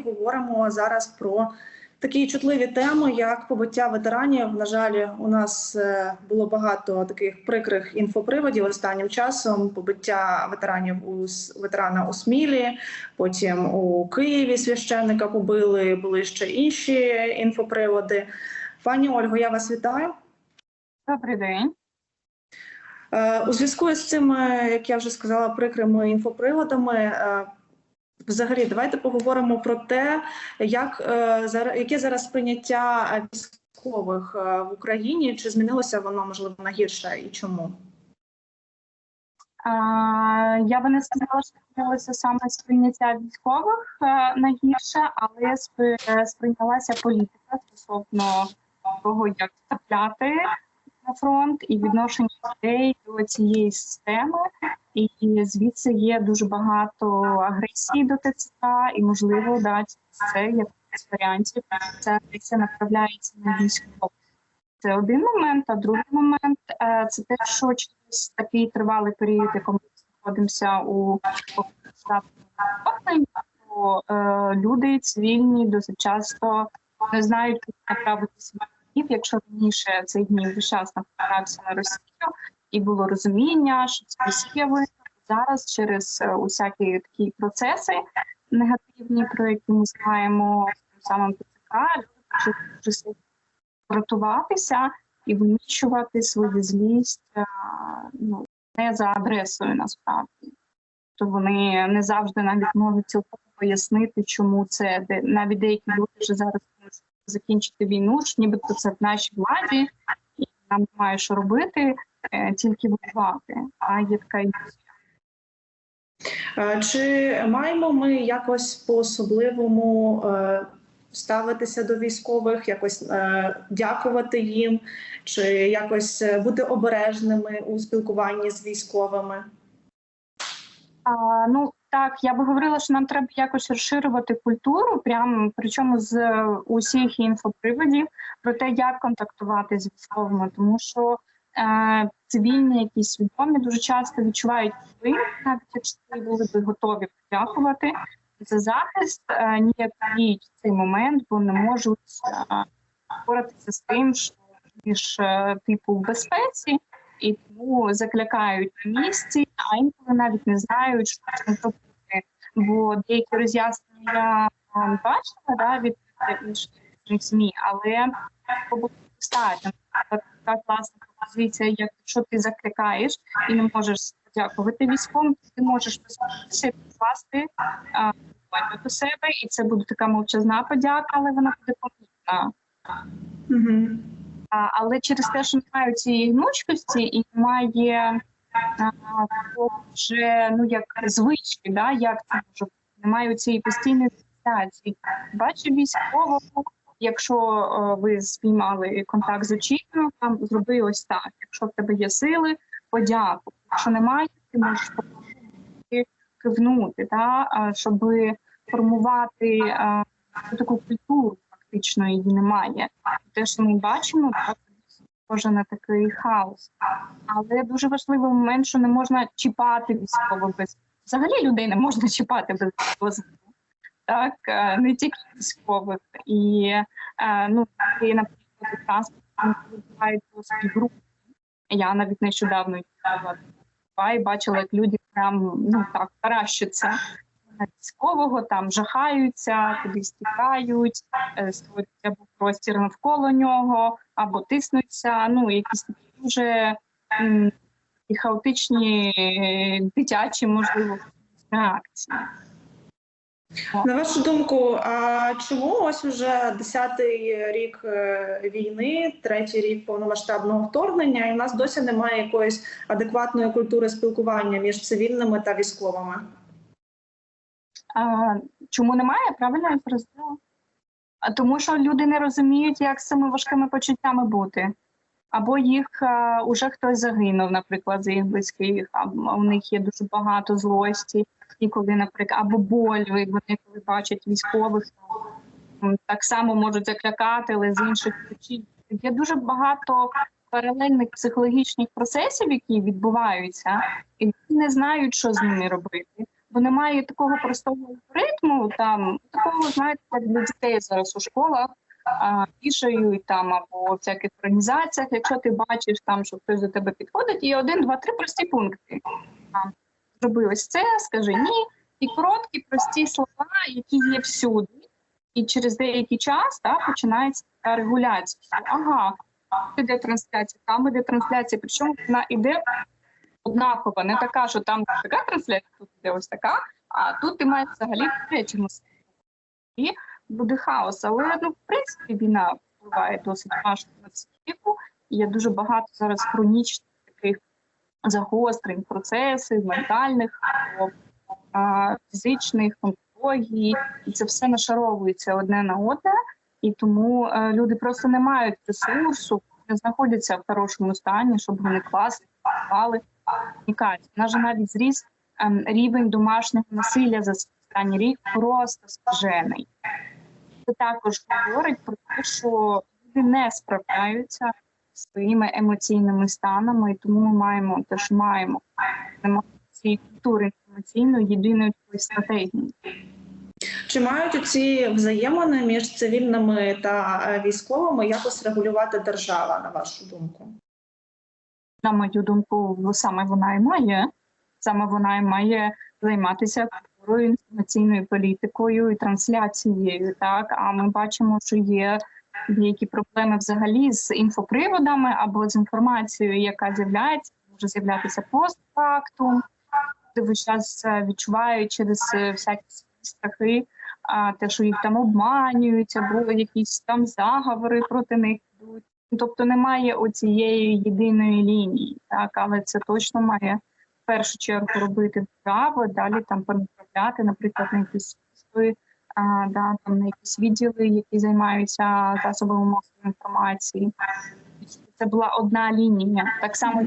говоримо зараз про такі чутливі теми, як побиття ветеранів. На жаль, у нас е, було багато таких прикрих інфоприводів останнім часом. Побиття ветеранів у ветерана у Смілі, потім у Києві священника побили. Були ще інші інфоприводи. Пані Ольго, я вас вітаю. Добрий день. Е, У зв'язку з цими, як я вже сказала, прикрими інфоприводами. Взагалі, давайте поговоримо про те, як е, яке зараз сприйняття е, військових е, в Україні, чи змінилося воно можливо на гірше і чому? Я би не сказала, що змінилося саме сприйняття військових на гірше, але сприйнялася політика стосовно того, як трапляти на фронт і відношення людей до цієї системи. І звідси є дуже багато агресії до ТЦК, і можливо, да, це як варіантів. Ця агресія направляється на військових. Це один момент, а другий момент е, це те, що через такий тривалий період, якому ми знаходимося у то е, люди цивільні досить часто не знають, куди направити свій гнів. Якщо раніше цей гнів весь час направлявся на Росію, і було розуміння, що це Росія винна, зараз через е, усякі такі процеси негативні, про які ми знаємо самим ТЦК, люди рятуватися і виміщувати свою злість е, ну, не за адресою насправді. То вони не завжди навіть можуть цілком пояснити, чому це навіть деякі люди вже зараз закінчити війну, що нібито це в нашій владі, і нам немає що робити, е, тільки воювати. А є така ілюзія. Е, Чи маємо ми якось по-особливому е, ставитися до військових, якось дякувати їм, чи якось бути обережними у спілкуванні з військовими? А, ну так, я би говорила, що нам треба якось розширювати культуру, прямо причому з е, усіх інфоприводів про те, як контактувати з військовими, тому що е, цивільні, які свідомі, дуже часто відчувають вплив, навіть якщо вони були би готові подякувати за захист, е, ніяк діють в цей момент, бо не можуть е, впоратися з тим, що між е, типу в безпеці і тому закликають на місці, а інколи навіть не знають, що з цим робити. Бо деякі роз'яснення ем, бачила да, від інших ЗМІ, але достатньо. Така класна пропозиція, якщо ти закликаєш і не можеш подякувати військовим, ти можеш і покласти а, до себе, і це буде така мовчазна подяка, але вона буде помітна. Угу. Але через те, що немає цієї гнучкості і немає вже ну як звички, да, як це може бути, немає цієї постійної фіксації. Бачу військового, якщо е, ви спіймали контакт з очікою, там зроби ось так. Якщо в тебе є сили, подякуй. Якщо немає, ти можеш кивнути, да, щоб формувати а, таку культуру фактично її немає. Те, що ми бачимо, так, схоже на такий хаос. Але дуже важливий момент, що не можна чіпати військово без взагалі людей не можна чіпати без дозволу. Так, е, не тільки військових. І е, ну, і, наприклад, транспорт бувають досить групи. Я навіть нещодавно їхала і бачила, як люди прям ну так таращаться військового, там жахаються, кудись тікають, е, створюють або простір навколо нього, або тиснуться. Ну, якісь дуже і хаотичні е, дитячі, можливо, реакції. На вашу думку, а чому ось уже десятий рік е, війни, третій рік повномасштабного вторгнення, і в нас досі немає якоїсь адекватної культури спілкування між цивільними та військовими? А, чому немає? Правильно я зрозуміла? Тому, що люди не розуміють, як з цими важкими почуттями бути. Або їх а, уже хтось загинув, наприклад, з їх близьких, або у них є дуже багато злості, і коли, наприклад, або боль, вони коли бачать військових, так само можуть закликати, але з інших причин. Є дуже багато паралельних психологічних процесів, які відбуваються, і не знають, що з ними робити. Бо немає такого простого алгоритму, там такого знаєте, для дітей зараз у школах вішають там або всяких організаціях. Якщо ти бачиш там, що хтось до тебе підходить, і один, два, три прості пункти. Зроби ось це, скажи ні, і короткі, прості слова, які є всюди. І через деякий час та, починається така регуляція. Ага, іде трансляція, там іде трансляція. Причому вона іде однакова, не така, що там така трансляція, тут іде ось така, а тут ти маєш взагалі речі І буде хаос. Але ну, в принципі війна впливає досить важко на психіку. Є дуже багато зараз хронічних таких загострень процесів, ментальних, фізичних, онкології, і це все нашаровується одне на одне, і тому е, люди просто не мають ресурсу, не знаходяться в хорошому стані, щоб вони класли, У нас же навіть зріс ем, рівень домашнього насилля за останній рік просто скажений. Це також говорить про те, що люди не справляються зі своїми емоційними станами, і тому ми маємо те, що маємо немає цієї культури інформаційної єдиної стратегії. Чи мають ці взаємини між цивільними та е, військовими якось регулювати держава, на вашу думку? На мою думку, саме вона і має. Саме вона і має займатися інформаційною політикою і трансляцією. Так, а ми бачимо, що є деякі проблеми взагалі з інфоприводами або з інформацією, яка з'являється, може з'являтися постфактум, весь час відчувають через е, всякі страхи, те, що їх там обманюють, або якісь там заговори проти них. Тобто немає оцієї єдиної лінії, так але це точно має в першу чергу робити держава, далі там переправляти, наприклад, на якісь служби, а, да, там на якісь відділи, які займаються засобами масової інформації. Це була одна лінія. Так само,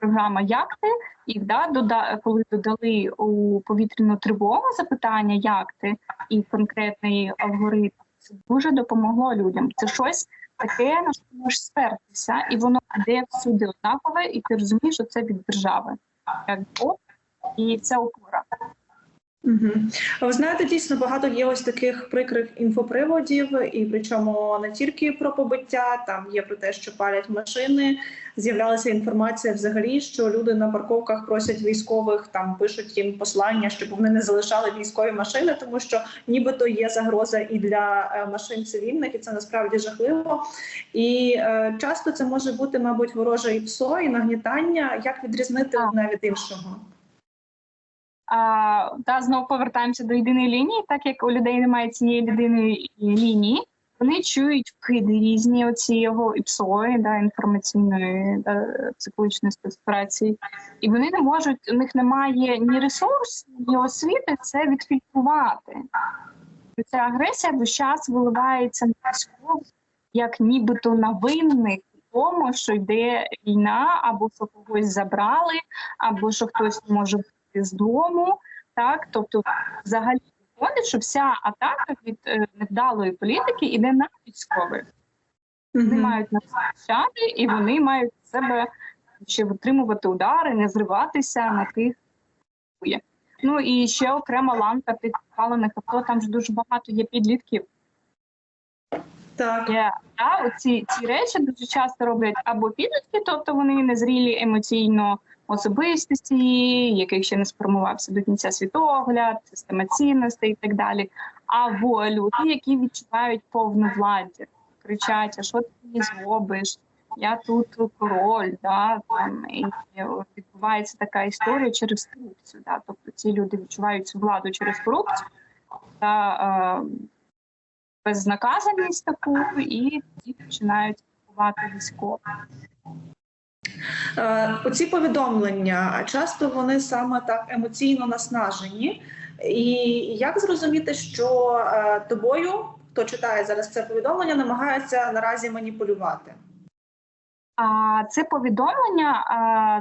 програма Як ти і да, дода, коли додали у повітряну тривогу запитання, як ти і конкретний алгоритм, це дуже допомогло людям. Це щось таке, на що ти можеш спертися, і воно йде всюди однакове, і ти розумієш, що це від держави. Як Бог, і це опора. Угу. Ви знаєте, дійсно багато є ось таких прикрих інфоприводів, і причому не тільки про побиття, там є про те, що палять машини. З'являлася інформація взагалі, що люди на парковках просять військових, там пишуть їм послання, щоб вони не залишали військові машини, тому що нібито є загроза і для е, машин цивільних, і це насправді жахливо. І е, часто це може бути, мабуть, вороже і псо, і нагнітання. Як відрізнити одне від іншого? Та знову повертаємося до єдиної лінії, так як у людей немає цієї єдиної лінії, вони чують вкиди різні оці його іпсої, да, інформаційної да, психологічної спецоперації, і вони не можуть, у них немає ні ресурсу, ні освіти це відфільтрувати. Ця агресія весь час виливається на військових, як нібито на винних тому, що йде війна, або що когось забрали, або що хтось може вийти з дому. Так, тобто, взагалі виходить, що вся атака від е, невдалої політики йде на військових. Вони Мгм. мають на це захищати, і вони мають себе ще витримувати удари, не зриватися на тих. хто є. Ну і ще окрема ланка тих палених авто. Там ж дуже багато є підлітків. Так. Є да, оці ці речі дуже часто роблять або підлітки, тобто вони незрілі емоційно особистості, яких ще не сформувався до кінця світогляд, система цінностей і так далі. Або люди, які відчувають повну владдя, кричать: а що ти мені зробиш? Я тут король, да, там, і відбувається така історія через корупцію. Да, тобто ці люди відчувають цю владу через корупцію та е, безнаказаність таку, і тоді починають купувати військових. Е, Оці повідомлення часто вони саме так емоційно наснажені. І як зрозуміти, що е, тобою, хто читає зараз це повідомлення, намагається наразі маніпулювати? А це повідомлення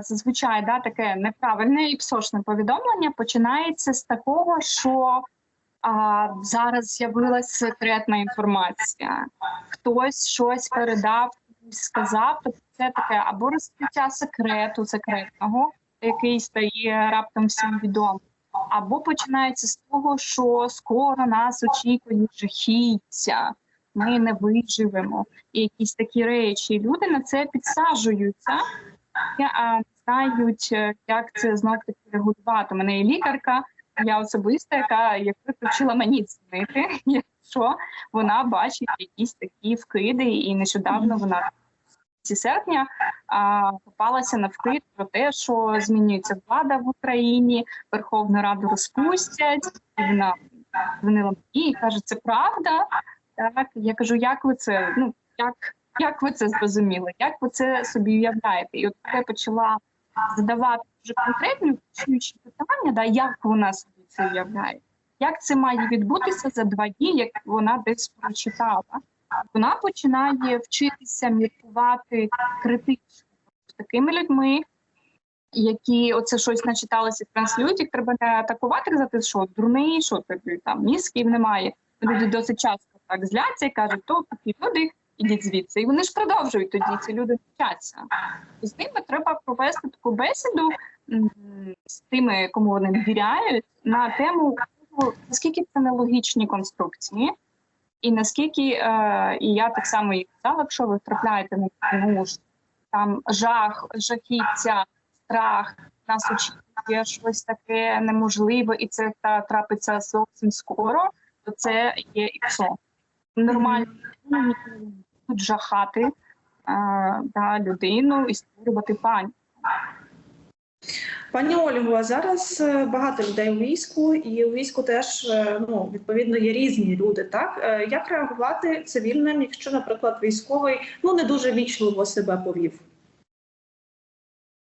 зазвичай да, таке неправильне і псошне повідомлення починається з такого, що а, зараз з'явилася секретна інформація. Хтось щось передав, сказав. Це таке або розкриття секрету секретного, який стає раптом всім відомим, або починається з того, що скоро нас очікує жахіття, ми не виживемо, і якісь такі речі. Люди на це підсаджуються, а знають, е, як це знов таки регулювати. У мене є лікарка, я особиста, яка як виключила мені дзвонити, якщо вона бачить якісь такі вкиди, і нещодавно вона серпня а, попалася на вкид про те, що змінюється влада в Україні, Верховну Раду розпустять. Вона дзвонила мені і каже, це правда. Так, я кажу, як ви це? Ну як, як ви це зрозуміли? Як ви це собі уявляєте? І от я почала задавати вже конкретні уточнюючі питання, да, як вона собі це уявляє, як це має відбутися за два дні, як вона десь прочитала. Вона починає вчитися міркувати критично з такими людьми, які оце щось начиталися в транслюють, треба не атакувати, казати, що дурний, що тобі там мізків немає. Люди досить часто так зляться і кажуть, то такі люди, ідіть звідси. І вони ж продовжують тоді, ці люди вчаться. З ними треба провести таку бесіду з тими, кому вони довіряють, на тему наскільки це нелогічні конструкції. І наскільки е, і я так само і казала, якщо ви трапляєте на таку ж там жах, жахіття, страх, нас очікує щось таке неможливе, і це та трапиться зовсім скоро, то це є іксо. Нормально будуть жахати е, да, людину і створювати паніку. Пані Ольго, зараз е, багато людей у війську, і у війську теж е, ну відповідно є різні люди. Так Е, як реагувати цивільним, якщо, наприклад, військовий ну не дуже вічливо себе повів?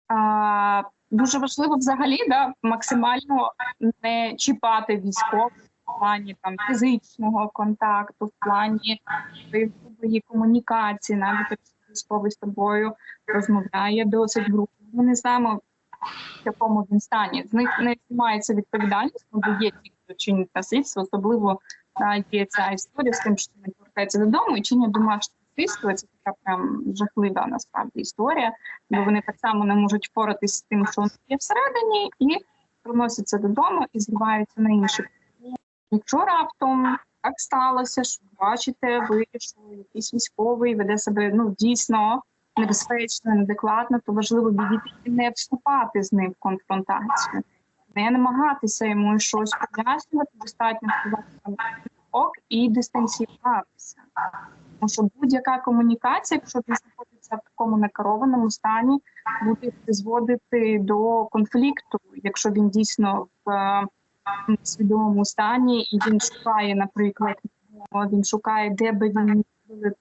А, дуже важливо взагалі да, максимально не чіпати військових в плані там фізичного контакту, в плані грубої комунікації, навіть якщо військовий з тобою розмовляє досить грубо. Ми не знаємо, в якому він стані. З них не знімається відповідальність, бо є ті, хто чинить насильство, особливо є ця історія з тим, що вони повертаються додому і чинять домашнє насильство. Це така прям жахлива насправді історія, бо вони так само не можуть впоратись з тим, що є всередині, і приносяться додому і зриваються на інших. Якщо раптом так сталося, що бачите, ви що якийсь військовий веде себе ну дійсно небезпечно, неадекватно, то важливо відійти не вступати з ним в конфронтацію, не намагатися йому щось пояснювати, достатньо сказати ок і дистанціюватися. Тому що будь-яка комунікація, якщо він знаходиться в такому некерованому стані, буде призводити до конфлікту, якщо він дійсно в е, свідомому стані і він шукає, наприклад, він шукає, де би він міг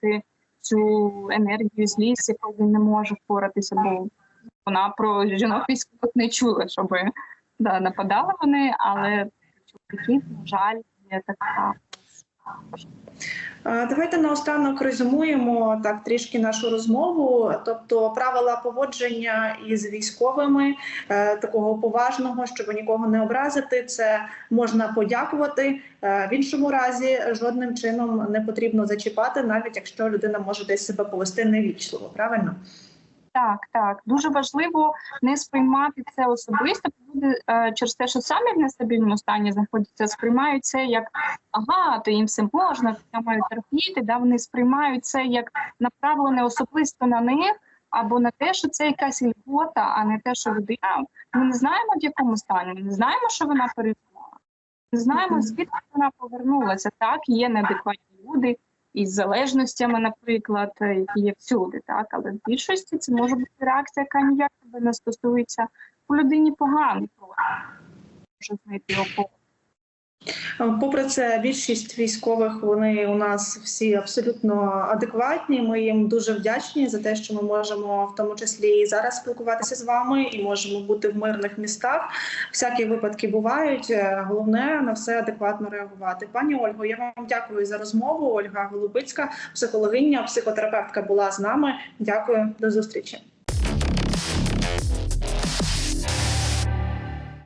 цю енергію злість, яку він не може впоратися, бо вона про жінок військових не чула, щоб да, нападали вони, але чоловіків, на жаль, є така. Давайте наостанок резюмуємо так трішки нашу розмову. Тобто, правила поводження із військовими е, такого поважного, щоб нікого не образити, це можна подякувати. Е, В іншому разі жодним чином не потрібно зачіпати, навіть якщо людина може десь себе повести невічливо. Правильно? Так, так. Дуже важливо не сприймати це особисто. Люди е, через те, що самі в нестабільному стані знаходяться, сприймають це як ага, то їм все можна, я маю терпіти. Да, вони сприймають це як направлене особисто на них, або на те, що це якась льгота, а не те, що людина. Ми не знаємо в якому стані. Ми не знаємо, що вона пережила. Не знаємо, звідки вона повернулася. Так, є неадекватні люди із залежностями, наприклад, які є всюди, так але в більшості це може бути реакція, яка ніяк не стосується у людині погано може знайти опору. Е, Попри це, більшість військових вони у нас всі абсолютно адекватні. Ми їм дуже вдячні за те, що ми можемо в тому числі і зараз спілкуватися з вами, і можемо бути в мирних містах. Всякі випадки бувають. Е, Головне на все адекватно реагувати. Пані Ольго, я вам дякую за розмову. Ольга Голубицька, психологиня, психотерапевтка була з нами. Дякую, до зустрічі.